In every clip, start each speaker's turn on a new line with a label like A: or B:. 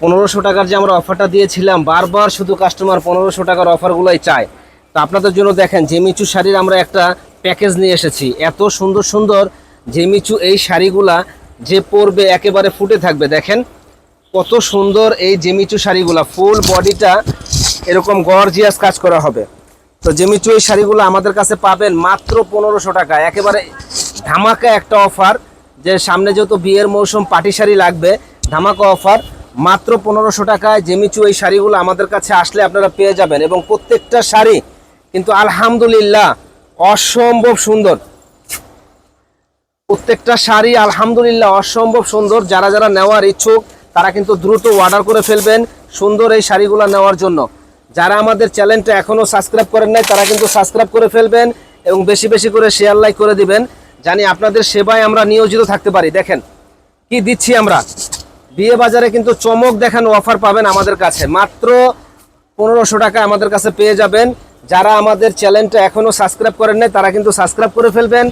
A: পনেরোশো টাকার যে আমরা অফারটা দিয়েছিলাম, বারবার শুধু কাস্টমার পনেরোশো টাকার অফারগুলোই চায়। তো আপনাদের জন্য দেখেন জেমিচু শাড়ির আমরা একটা প্যাকেজ নিয়ে এসেছি। এত সুন্দর সুন্দর জেমিচু এই শাড়িগুলা যে পরবে একেবারে ফুটে থাকবে। দেখেন, কত সুন্দর এই জেমিচু শাড়িগুলা ফুল বডিটা এরকম গর্জিয়াস কাজ করা হবে। তো জেমিচু এই শাড়িগুলো আমাদের কাছে পাবেন মাত্র পনেরোশো টাকা। একেবারে ধামাকা একটা অফার যে সামনে যেহেতু বিয়ের মৌসুম, পাটি শাড়ি লাগবে, ধামাকা অফার মাত্র পনেরোশো টাকায় জেমিচু এই শাড়িগুলো আমাদের কাছে আসলে আপনারা পেয়ে যাবেন এবং প্রত্যেকটা শাড়ি কিন্তু আলহামদুলিল্লাহ অসম্ভব সুন্দর। প্রত্যেকটা শাড়ি আলহামদুলিল্লাহ অসম্ভব সুন্দর। যারা যারা নেওয়ার ইচ্ছুক, তারা কিন্তু দ্রুত অর্ডার করে ফেলবেন সুন্দর এই শাড়িগুলো নেওয়ার জন্য। যারা আমাদের চ্যানেলটা এখনও সাবস্ক্রাইব করেন নাই, তারা কিন্তু সাবস্ক্রাইব করে ফেলবেন এবং বেশি বেশি করে শেয়ার লাইক করে দিবেন। জানি আপনাদের সেবায় আমরা নিয়োজিত থাকতে পারি। দেখেন, কি দিচ্ছি আমরা? বিয়ে বাজারে কিন্তু চমক দেখানো অফার পাবেন আমাদের কাছে। মাত্র পনেরোশো টাকা আমাদের কাছে পেয়ে যাবেন। যারা আমাদের চ্যানেলটা এখনও সাবস্ক্রাইব করেন নাই, তারা কিন্তু সাবস্ক্রাইব করে ফেলবেন।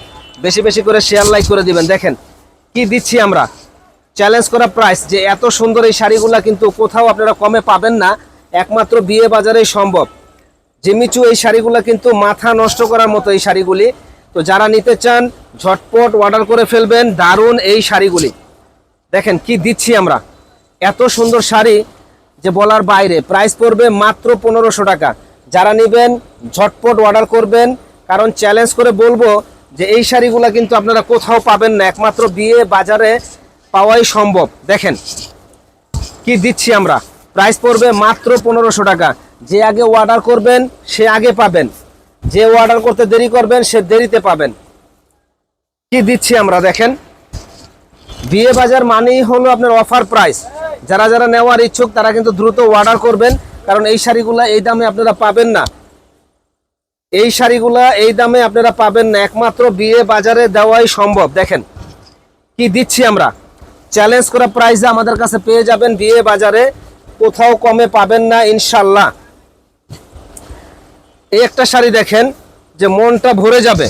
A: বেশি বেশি করে শেয়ার লাইক করে দিবেন। দেখেন, কি দিচ্ছি আমরা? চ্যালেঞ্জ করা প্রাইস যে এত সুন্দর এই শাড়িগুলো কিন্তু কোথাও আপনারা কমে পাবেন না। একমাত্র বিয়ে বাজারেই সম্ভব জিমিচু এই শাড়িগুলো কিন্তু মাথা নষ্ট করার মতো এই শাড়িগুলি। তো যারা নিতে চান, ঝটপট অর্ডার করে ফেলবেন। দারুণ এই শাড়িগুলি। দেখেন কি দিচ্ছি আমরা? এত সুন্দর শাড়ি যে বলার বাইরে প্রাইস পড়বে মাত্র পনেরোশো টাকা। যারা নেবেন, ঝটপট অর্ডার করবেন, কারণ চ্যালেঞ্জ করে বলব যে এই শাড়িগুলো কিন্তু আপনারা কোথাও পাবেন না, একমাত্র বিয়ে বাজারে পাওয়াই সম্ভব। দেখেন কি দিচ্ছি আমরা? প্রাইস পড়বে মাত্র পনেরোশো টাকা। যে আগে অর্ডার করবেন, সে আগে পাবেন। যে অর্ডার করতে দেরি করবেন, সে দেরিতে পাবেন। কি দিচ্ছি আমরা দেখেন? বিয়ে বাজার মানেই হলো আপনার অফার প্রাইস যারা যারা নেওয়ার ইচ্ছুক, তারা কিন্তু দ্রুত অর্ডার করবেন, কারণ এই শাড়িগুলা এই দামে আপনারা পাবেন না। এই শাড়িগুলা এই দামে আপনারা পাবেন না। একমাত্র বিয়ে বাজারে দেওয়াই সম্ভব। দেখেন, কি দিচ্ছি আমরা? চ্যালেঞ্জ করা প্রাইসে আমাদের কাছে পেয়ে যাবেন বিয়ে বাজারে কোথাও কমে পাবেন না ইনশাল্লাহ এই একটা শাড়ি দেখেন, যে মনটা ভরে যাবে।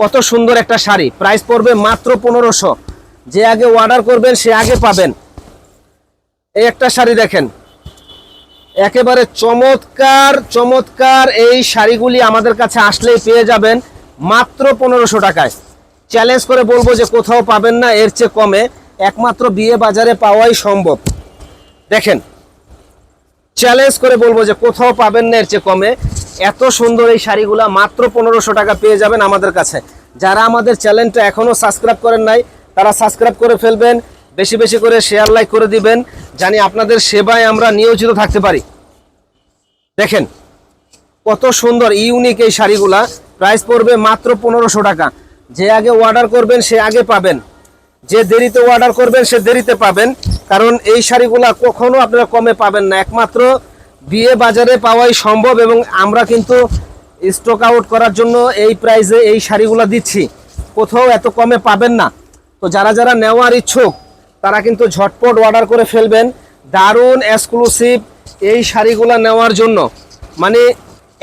A: কত সুন্দর একটা শাড়ি। প্রাইস পড়বে মাত্র পনেরোশো। যে আগে অর্ডার করবেন, সে আগে পাবেন। এই একটা শাড়ি দেখেন। একেবারে চমৎকার চমৎকার এই শাড়িগুলি আমাদের কাছে আসলেই পেয়ে যাবেন মাত্র পনেরোশো টাকায়। চ্যালেঞ্জ করে বলব যে কোথাও পাবেন না, এর চেয়ে কমে। একমাত্র বিয়ে বাজারে পাওয়াই সম্ভব। দেখেন চ্যালেঞ্জ করে বলব যে কোথাও পাবেন না, এর চেয়ে কমে। এত সুন্দর এই শাড়িগুলা মাত্র পনেরোশো টাকা পেয়ে যাবেন আমাদের কাছে। যারা আমাদের চ্যানেলটা এখনও সাবস্ক্রাইব করেন নাই তারা সাবস্ক্রাইব করে ফেলবেন, বেশি বেশি করে শেয়ার লাইক করে দিবেন, জানি আপনাদের সেবায় আমরা নিয়োজিত থাকতে পারি। দেখেন, কত সুন্দর ইউনিক এই শাড়িগুলা। প্রাইস পড়বে মাত্র পনেরোশো টাকা। যে আগে অর্ডার করবেন, সে আগে পাবেন। যে দেরিতে অর্ডার করবেন, সে দেরিতে পাবেন। কারণ এই শাড়িগুলা কখনো আপনারা কমে পাবেন না। একমাত্র বিয়ে বাজারে পাওয়াই সম্ভব এবং আমরা কিন্তু স্টক আউট করার জন্য এই প্রাইসে এই শাড়িগুলা দিচ্ছি। কোথাও এত কমে পাবেন না। তো যারা যারা নেওয়ার ইচ্ছুক, তারা কিন্তু ঝটপট অর্ডার করে ফেলবেন। দারুণ এক্সক্লুসিভ এই শাড়িগুলো নেওয়ার জন্য। মানে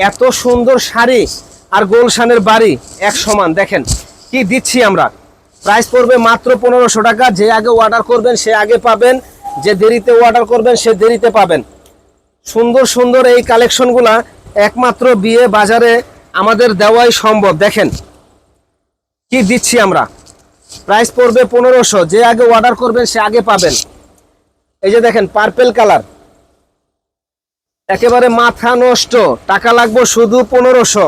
A: এত সুন্দর শাড়ি আর গোলশানের বাড়ি এক সমান। দেখেন, কি দিচ্ছি আমরা? প্রাইস পড়বে মাত্র পনেরোশো টাকা। যে আগে অর্ডার করবেন, সে আগে পাবেন। যে দেরিতে অর্ডার করবেন, সে দেরিতে পাবেন। সুন্দর সুন্দর এই কালেকশনগুলা একমাত্র বিয়ে বাজারে আমাদের দেওয়াই সম্ভব। দেখেন, কি দিচ্ছি আমরা? প্রাইস পড়বে পনেরোশো। যে আগে অর্ডার করবেন, সে আগে পাবেন। এই যে দেখেন পার্পেল কালার একেবারে মাথা নষ্ট। টাকা লাগবে শুধু পনেরোশো।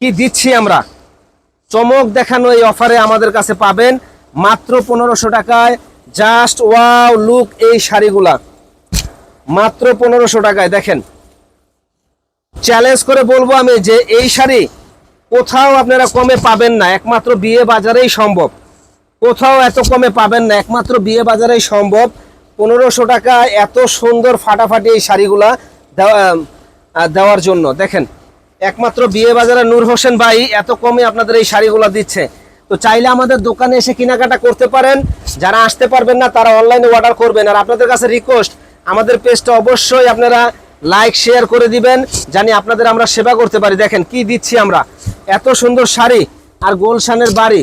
A: কি দিচ্ছি আমরা? চমক দেখানো এই অফারে আমাদের কাছে পাবেন মাত্র পনেরোশো টাকায়। জাস্ট ওয়াও লুক এই শাড়িগুলা। মাত্র পনেরোশো টাকায়। দেখেন। চ্যালেঞ্জ করে বলব আমি যে এই শাড়ি কোথাও আপনারা কমে পাবেন না, একমাত্র বিয়ে বাজারেই সম্ভব। কোথাও এত কমে পাবেন না, একমাত্র বিয়ে বাজারেই সম্ভব। পনেরোশো টাকা এত সুন্দর ফাটাফাটি এই শাড়িগুলা দেওয়া- দেওয়ার জন্য। দেখেন, একমাত্র বিয়ে বাজারে নূর হোসেন ভাই এত কমে আপনাদের এই শাড়িগুলো দিচ্ছে। তো চাইলে আমাদের দোকানে এসে কেনাকাটা করতে পারেন। যারা আসতে পারবেন না, তারা অনলাইনে অর্ডার করবেন। আর আপনাদের কাছে রিকোয়েস্ট আমাদের পেজটা অবশ্যই আপনারা লাইক শেয়ার করে দিবেন। জানি আপনাদের আমরা সেবা করতে পারি। দেখেন কি দিচ্ছি আমরা। এত সুন্দর শাড়ি আর গোলশানের বাড়ি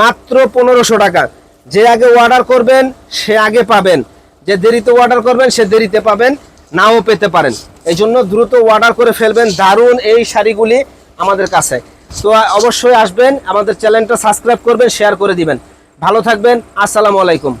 A: মাত্র পনেরোশো টাকা। যে আগে অর্ডার করবেন, সে আগে পাবেন। যে দেরিতে অর্ডার করবেন, সে দেরিতে পাবেন। নাও পেতে পারেন। এই জন্য দ্রুত অর্ডার করে ফেলবেন। দারুণ এই শাড়িগুলি আমাদের কাছে। তো অবশ্যই আসবেন। আমাদের চ্যানেলটা সাবস্ক্রাইব করবেন শেয়ার করে দিবেন। ভালো থাকবেন। আসসালামু আলাইকুম।